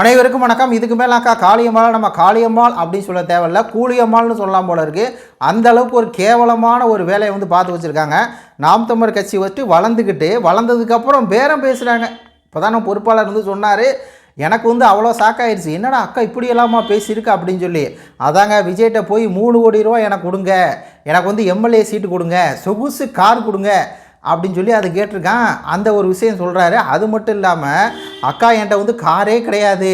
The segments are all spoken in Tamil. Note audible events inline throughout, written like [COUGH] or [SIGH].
அனைவருக்கும் வணக்கம். இதுக்கு மேலே அக்கா காளியம்மாள் நம்ம காளியம்மாள் அப்படின்னு சொல்ல தேவையில்ல. கூலியம்மாள்னு சொல்லலாம் போல இருக்குது அந்த அளவுக்கு ஒரு கேவலமான ஒரு வேலையை வந்து பார்த்து வச்சுருக்காங்க. நாம் தமிழர் கட்சி வச்சு வளர்ந்துக்கிட்டு வளர்ந்ததுக்கப்புறம் பேரம் பேசுகிறாங்க இப்போ தான் நம்ம பொறுப்பாளர் வந்து சொன்னார். எனக்கு வந்து அவ்வளோ சாக்காயிருச்சு. என்னடா அக்கா இப்படி எல்லாமா பேசியிருக்கு அப்படின்னு சொல்லி. அதாங்க விஜய்கிட்ட போய் மூணு கோடி ரூபா எனக்கு கொடுங்க. எனக்கு வந்து எம்எல்ஏ சீட்டு கொடுங்க. சொகுசு கார் கொடுங்க. அப்படின்னு சொல்லி அதை கேட்டிருக்கான். அந்த ஒரு விஷயம் சொல்கிறாரு அது மட்டும் இல்லாமல் அக்கா என்கிட்ட வந்து காரே கிடையாது.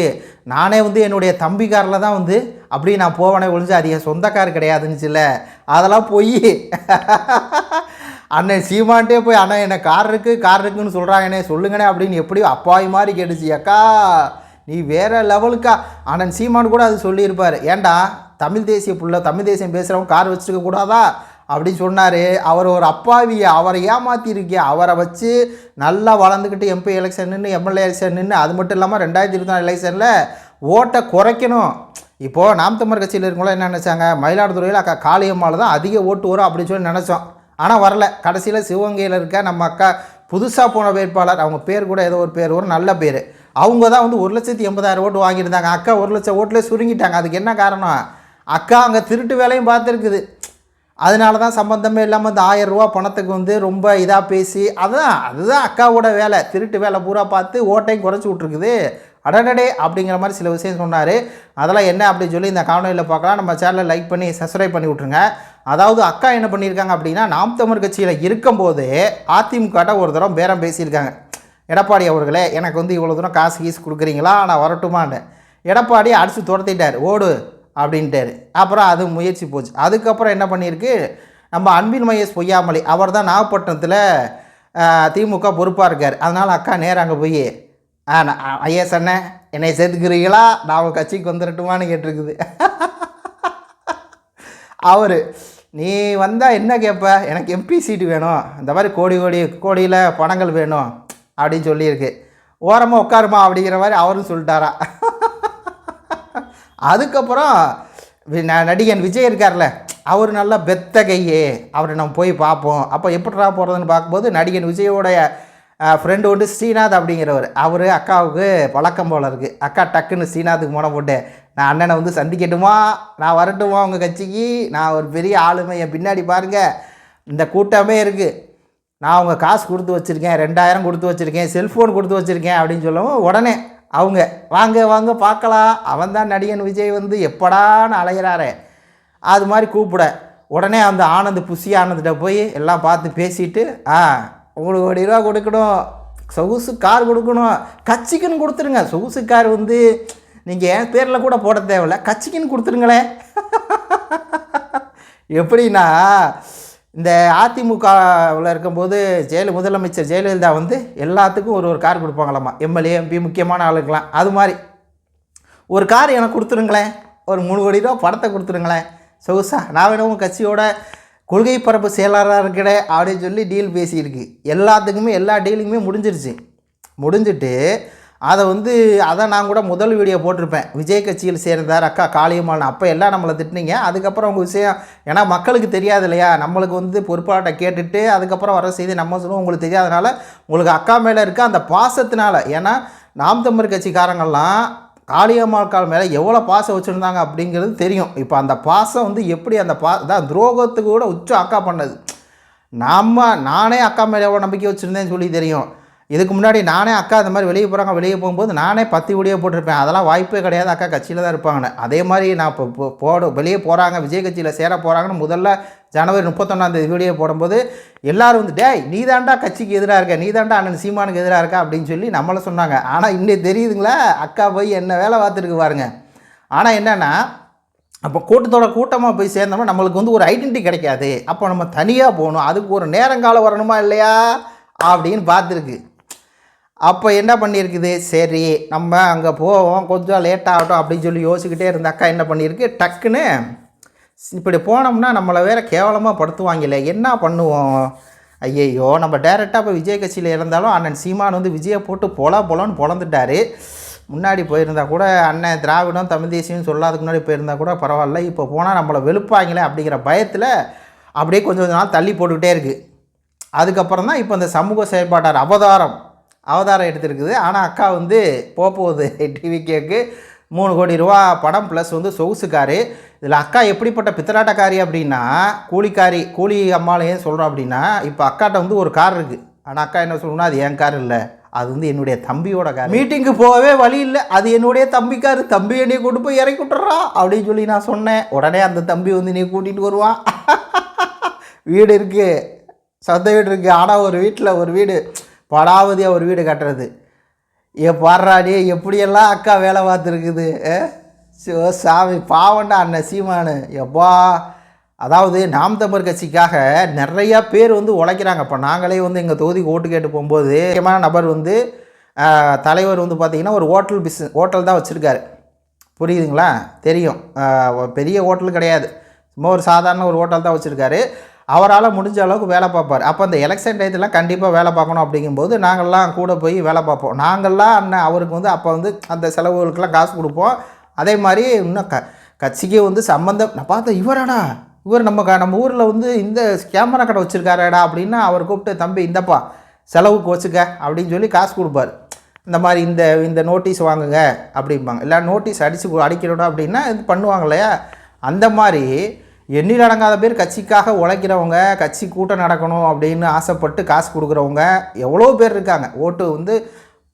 நானே வந்து என்னுடைய தம்பி காரில் தான் வந்து அப்படி நான் போவனே ஒழிஞ்சு அது என் சொந்த கார் கிடையாதுன்னுச்சுல்ல அதெல்லாம் போய் அண்ணன் சீமான்ட்டே போய் அண்ணன் என்ன கார் இருக்குது கார் இருக்குன்னு சொல்கிறாங்கண்ணே சொல்லுங்கண்ணே அப்படின்னு எப்படியோ அப்பாய் மாதிரி கேட்டுச்சு. அக்கா நீ வேறு லெவலுக்கா? அண்ணன் சீமான் கூட அது சொல்லியிருப்பார். ஏன்டா தமிழ் தேசிய புள்ள தமிழ் தேசியம் பேசுகிறவங்க கார் வச்சுருக்க கூடாதா? அப்படின்னு சொன்னார். அவர் ஒரு அப்பாவியை அவரை ஏமாற்றிருக்கே அவரை வச்சு நல்லா வளர்ந்துக்கிட்டு எம்பி எலெக்ஷன் நின்று எம்எல்ஏ எலெக்ஷன் நின்று அது மட்டும் இல்லாமல் ரெண்டாயிரத்தி இருபத்தி நாலு எலெக்ஷனில் ஓட்டை குறைக்கணும். இப்போது நாம் தமிழர் கட்சியில் இருக்கவங்களாம் என்ன நினச்சாங்க? மயிலாடுதுறையில் அக்கா காளியம்மாவில் தான் அதிக ஓட்டு வரும் அப்படின்னு சொல்லி நினச்சோம். ஆனால் வரல. கடைசியில் சிவகங்கையில் இருக்க நம்ம அக்கா புதுசாக போன வேட்பாளர் அவங்க பேர் கூட ஏதோ ஒரு பேர் ஒரு நல்ல பேர். அவங்க தான் வந்து ஒரு லட்சத்தி எண்பதாயிரம் ஓட்டு வாங்கியிருந்தாங்க. அக்கா ஒரு லட்சம் ஓட்டில் சுருங்கிட்டாங்க. அதுக்கு என்ன காரணம்? அக்கா அங்கே திருட்டு வேலையும் பார்த்துருக்குது. அதனால தான் சம்மந்தமே இல்லாமல் இந்த ஆயிரம் ரூபா பணத்துக்கு வந்து ரொம்ப இதாக பேசி அதுதான் அதுதான் அக்காவோட வேலை. திருட்டு வேலை பூரா பார்த்து ஓட்டையும் குறைச்சி விட்ருக்குது அடடடே அப்படிங்கிற மாதிரி சில விஷயம் சொன்னார். அதெல்லாம் என்ன அப்படின்னு சொல்லி இந்த காணொலியில் பார்க்கலாம். நம்ம சேனலை லைக் பண்ணி சப்ஸ்கிரைப் பண்ணி விட்ருங்க அதாவது அக்கா என்ன பண்ணியிருக்காங்க அப்படின்னா நாம் தமிழ் கட்சியில் இருக்கும்போது அதிமுகட்ட ஒரு தரம் பேரம் பேசியிருக்காங்க. எடப்பாடி அவர்களே எனக்கு வந்து இவ்வளோ தூரம் காசு கீசு கொடுக்குறீங்களா? நான் வரட்டுமான்னு. எடப்பாடி அடித்து துரத்திட்டார். ஓடு. அப்படின்ட்டாரு. அப்புறம் அது முயற்சி போச்சு. அதுக்கப்புறம் என்ன பண்ணியிருக்கு? நம்ம அன்பின் மகேஷ் பொய்யாமலை அவர் தான் நாகப்பட்டினத்தில் திமுக பொறுப்பாக இருக்கார். அதனால் அக்கா நேராக அங்கே போய் ஆ நான் ஐஎஸ் அண்ணன் என்னை சேர்த்துக்கிறீங்களா? நான் உங்கள் கட்சிக்கு வந்துடட்டுமான்னு கேட்டிருக்குது. அவர் நீ வந்தால் என்ன கேட்ப எனக்கு எம்பி சீட்டு வேணும். இந்த மாதிரி கோடி கோடி கோடியில் பணங்கள் வேணும். அப்படின்னு சொல்லியிருக்கு. ஓரமாக உட்காருமா அப்படிங்கிற மாதிரி அவரும் சொல்லிட்டாரா? அதுக்கப்புறம் வி- நடிகன் விஜய் இருக்கார்ல அவர் நல்லா பெத்த கையே அவரை நம்ம போய் பார்ப்போம். அப்போ எப்படிடா போகிறதுன்னு பார்க்கும்போது நடிகன் விஜயோடைய ஃப்ரெண்டு வந்து ஸ்ரீநாத் அப்படிங்கிறவர். அவர் அக்காவுக்கு பழக்கம் போல் இருக்குது அக்கா டக்குன்னு ஸ்ரீநாத்துக்கு முனை போட்டு நான் அண்ணனை வந்து சந்திக்கட்டுமா? நான் வரட்டுமா உங்கள் கட்சிக்கு? நான் ஒரு பெரிய ஆளுமை. என் பின்னாடி பாருங்கள் இந்த கூட்டமே இருக்குது நான் உங்கள் காசு கொடுத்து வச்சுருக்கேன். ரெண்டாயிரம் கொடுத்து வச்சுருக்கேன். செல்ஃபோன் கொடுத்து வச்சுருக்கேன். அப்படின்னு சொல்லவும் உடனே அவங்க வாங்க வாங்க பார்க்கலாம். அவன் தான் நடிகன் விஜய் வந்து எப்படான்னு அலையிறாரே. அது மாதிரி கூப்பிட. உடனே அந்த ஆனந்த் புஷி ஆனந்திட்ட போய் எல்லாம் பார்த்து பேசிட்டு ஆ உங்களுக்கு ஒரு ரூபா கொடுக்கணும். சொகுசு கார் கொடுக்கணும். கட்சிக்குன்னு கொடுத்துருங்க. சொகுசு கார் வந்து நீங்கள் என் பேரில் கூட போட தேவையில்ல. கட்சிக்குன்னு கொடுத்துருங்களேன். [LAUGHS] எப்படின்னா இந்த அதிமுகவில் இருக்கும்போது ஜெயல முதலமைச்சர் ஜெயலலிதா வந்து எல்லாத்துக்கும் ஒரு ஒரு கார் கொடுப்பாங்களாம்மா. எம்எல்ஏ எம்பி முக்கியமான ஆளுக்கெல்லாம் அது மாதிரி. ஒரு கார் எனக்கு கொடுத்துருங்களேன். ஒரு மூணு கோடி ரூபா படத்தை கொடுத்துருங்களேன். சொகுசா. நான் வேணும் உங்கள் கட்சியோட கொள்கை பரப்பு செயலாளராக இருக்கிற அப்படின்னு சொல்லி டீல் பேசியிருக்கு. எல்லாத்துக்குமே எல்லா டீலிங்குமே முடிஞ்சிருச்சு. முடிஞ்சிட்டு அதை வந்து அதை நான் கூட முதல் வீடியோ போட்டிருப்பேன். விஜய் கட்சியில் சேர்ந்தார் அக்கா காளியம்மாள் அப்போ எல்லாம் நம்மளை திட்டினீங்க. அதுக்கப்புறம் உங்கள் விஷயம் ஏன்னா மக்களுக்கு தெரியாது இல்லையா? நம்மளுக்கு வந்து பொறுப்பாட்ட கேட்டுட்டு அதுக்கப்புறம் வர செய்தி நம்ம சொல்லுவோம் உங்களுக்கு தெரியாதனால உங்களுக்கு அக்கா மேலே இருக்க அந்த பாசத்தினால. ஏன்னா நாம் தமிழ் கட்சிக்காரங்கள்லாம் காளியம்மாள் கால் மேலே எவ்வளோ பாசம் வச்சுருந்தாங்க அப்படிங்கிறது தெரியும். இப்போ அந்த பாசம் வந்து எப்படி அந்த பா தான் துரோகத்துக்கு கூட உச்சம் அக்கா பண்ணது. நம்ம நானே அக்கா மேலே எவ்வளோ நம்பிக்கை வச்சுருந்தேன்னு சொல்லி தெரியும். இதுக்கு முன்னாடி நானே அக்கா இந்த மாதிரி வெளியே போகிறாங்க வெளியே போகும்போது நானே பத்து வீடியோ போட்டிருப்பேன். அதெல்லாம் வாய்ப்பே கிடையாது. அக்கா கட்சியில் தான் இருப்பாங்கன்னு. அதே மாதிரி நான் இப்போ போட வெளியே போகிறாங்க விஜய் கட்சியில் சேர போகிறாங்கன்னு முதல்ல ஜனவரி முப்பத்தொன்னாந்தேதி வீடியோ போடும்போது எல்லோரும் வந்து டேய் நீ தாண்டா கட்சிக்கு எதிராக இருக்க நீ தாண்டா அண்ணன் சீமானுக்கு எதிராக இருக்கா? அப்படின்னு சொல்லி நம்மளை சொன்னாங்க. ஆனால் இன்னைக்கு தெரியுதுங்களா? அக்கா போய் என்ன வேலை பார்த்துருக்கு பாருங்க. ஆனால் என்னென்னா அப்போ கூட்டத்தோட கூட்டமாக போய் சேர்ந்தோம்னா நம்மளுக்கு வந்து ஒரு ஐடென்டிட்டி கிடைக்காது. அப்போ நம்ம தனியாக போகணும். அதுக்கு ஒரு நேரங்காலம் வரணுமா இல்லையா? அப்படின்னு பார்த்துருக்கு. அப்போ என்ன பண்ணியிருக்குது? சரி நம்ம அங்கே போவோம் கொஞ்சம் லேட் ஆகட்டும் அப்படின்னு சொல்லி யோசிக்கிட்டே இருந்த அக்கா என்ன பண்ணியிருக்கு? டக்குன்னு இப்படி போனோம்னா நம்மளை வேற கேவலமாக படுத்துவாங்கல்ல. என்ன பண்ணுவோம்? ஐயையோ நம்ம டேரெக்டாக இப்போ விஜய் கட்சியில் இருந்தாலும் அண்ணன் சீமான் வந்து விஜயை போட்டு பொல பொலன்னு பொழந்துட்டாரு முன்னாடி போயிருந்தா கூட அண்ணன் திராவிடம் தமிழ் தேசியம் சொல்லாதுக்கு முன்னாடி போயிருந்தா கூட பரவாயில்ல. இப்போ போனால் நம்மளை வெளுப்பாங்களே அப்படிங்கிற பயத்தில் அப்படியே கொஞ்சம் கொஞ்ச நாள் தள்ளி போட்டுக்கிட்டே இருக்குது அதுக்கப்புறம் தான் இப்போ இந்த சமூக செயல்பாட்டார் அவதாரம். அவதாரம் எடுத்திருக்குது. ஆனால் அக்கா வந்து போக போகுது டிவி கேக்கு. மூணு கோடி ரூபா படம் ப்ளஸ் வந்து சொகுசுக்காரு. இதில் அக்கா எப்படிப்பட்ட பித்தராட்டக்காரி அப்படின்னா கூலிக்காரி கூலி அம்மாலையும் சொல்கிறோம் அப்படின்னா இப்போ அக்காட்ட வந்து ஒரு கார் இருக்குது ஆனால் அக்கா என்ன சொல்லணும்னா அது என் கார் இல்லை. அது வந்து என்னுடைய தம்பியோட கார். மீட்டிங்கு போகவே வழி இல்லை. அது என்னுடைய தம்பி கார். தம்பி என்னைய கொண்டு போய் இறக்கி விட்டுறா அப்படின்னு சொல்லி நான் சொன்னேன். உடனே அந்த தம்பி வந்து நீ கூட்டிகிட்டு வருவான். [LAUGHS] வீடு இருக்குது சொந்த வீடு இருக்குது ஆனால் ஒரு வீட்டில் ஒரு வீடு படாவதியாக ஒரு வீடு கட்டுறது. ஏ பாடுறாடி எப்படியெல்லாம் அக்கா வேலை பார்த்துருக்குது சிவ சாமி பாவண்டா அண்ணன் சீமானு. எப்பா அதாவது நாம் தமிழ் கட்சிக்காக நிறையா பேர் வந்து உழைக்கிறாங்க. இப்போ நாங்களே வந்து எங்கள் தொகுதிக்கு ஓட்டு கேட்டு போகும்போது முக்கியமான நபர் வந்து தலைவர் வந்து பார்த்திங்கன்னா ஒரு ஹோட்டல் பிஸ்னஸ் ஹோட்டல் தான் வச்சுருக்காரு. புரியுதுங்களா? தெரியும். பெரிய ஹோட்டல் கிடையாது. சும்மா ஒரு சாதாரண ஒரு ஹோட்டல் தான் வச்சுருக்காரு. அவரால் முடிஞ்ச அளவுக்கு வேலை பார்ப்பார். அப்போ அந்த எலெக்ஷன் டயத்தில் கண்டிப்பாக வேலை பார்க்கணும் அப்படிங்கும்போது நாங்கள்லாம் கூட போய் வேலை பார்ப்போம். நாங்கள்லாம் அண்ணன் அவருக்கு வந்து அப்போ வந்து அந்த செலவுகளுக்கெல்லாம் காசு கொடுப்போம். அதே மாதிரி இன்னும் க கட்சிக்கு வந்து சம்மந்தம் நான் பார்த்தேன் இவராடா? இவர் நம்ம க நம்ம ஊரில் வந்து இந்த கேமரா கடை வச்சுருக்காரடா அப்படின்னா அவர் கூப்பிட்டு தம்பி இந்தப்பா செலவுக்கு வச்சுக்க அப்படின்னு சொல்லி காசு கொடுப்பார். இந்த மாதிரி இந்த இந்த நோட்டீஸ் வாங்குங்க அப்படிம்பாங்க. இல்லை நோட்டீஸ் அடித்து அடிக்கணும் அப்படின்னா இது பண்ணுவாங்க இல்லையா? அந்த மாதிரி எண்ணில் அடங்காத பேர் கட்சிக்காக உழைக்கிறவங்க கட்சி கூட்டம் நடக்கணும் அப்படின்னு ஆசைப்பட்டு காசு கொடுக்குறவங்க எவ்வளோ பேர் இருக்காங்க. ஓட்டு வந்து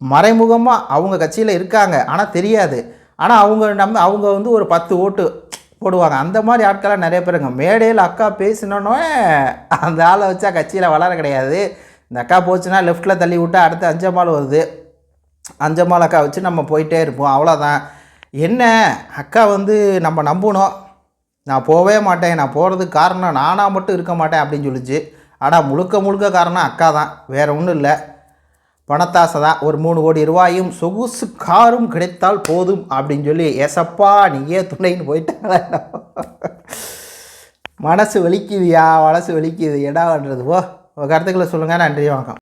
மறைமுகமாக அவங்க கட்சியில் இருக்காங்க. ஆனால் தெரியாது. ஆனால் அவங்க நம்ம அவங்க வந்து ஒரு பத்து ஓட்டு போடுவாங்க. அந்த மாதிரி ஆட்கள்லாம் நிறைய பேருங்க மேடையில் அக்கா பேசினோன்னே அந்த ஆளை வச்சா கட்சியில் வளர கிடையாது. இந்த அக்கா போச்சுன்னா லெஃப்ட்டில் தள்ளி விட்டா அடுத்து அஞ்சமால் வருது. அஞ்சமால் அக்கா வச்சு நம்ம போயிட்டே இருப்போம். அவ்வளோதான் என்ன? அக்கா வந்து நம்ம நம்பணும். நான் போகவே மாட்டேன் நான் போகிறதுக்கு காரணம் நானாக மட்டும் இருக்க மாட்டேன் அப்படின்னு சொல்லிச்சு. ஆனால் முழுக்க முழுக்க காரணம் அக்கா தான் வேறு ஒன்றும் இல்லை. பணத்தாசை தான் ஒரு மூணு கோடி ரூபாயும் சொகுசு காரும் கிடைத்தால் போதும் அப்படின்னு சொல்லி எசப்பா நீயே துணைன்னு போயிட்டாங்க மனசு வலிக்குதுயா மனசு வலிக்குது எடா ஓ உங்கள் கருத்துக்களை சொல்லுங்கள் நன்றி வணக்கம்.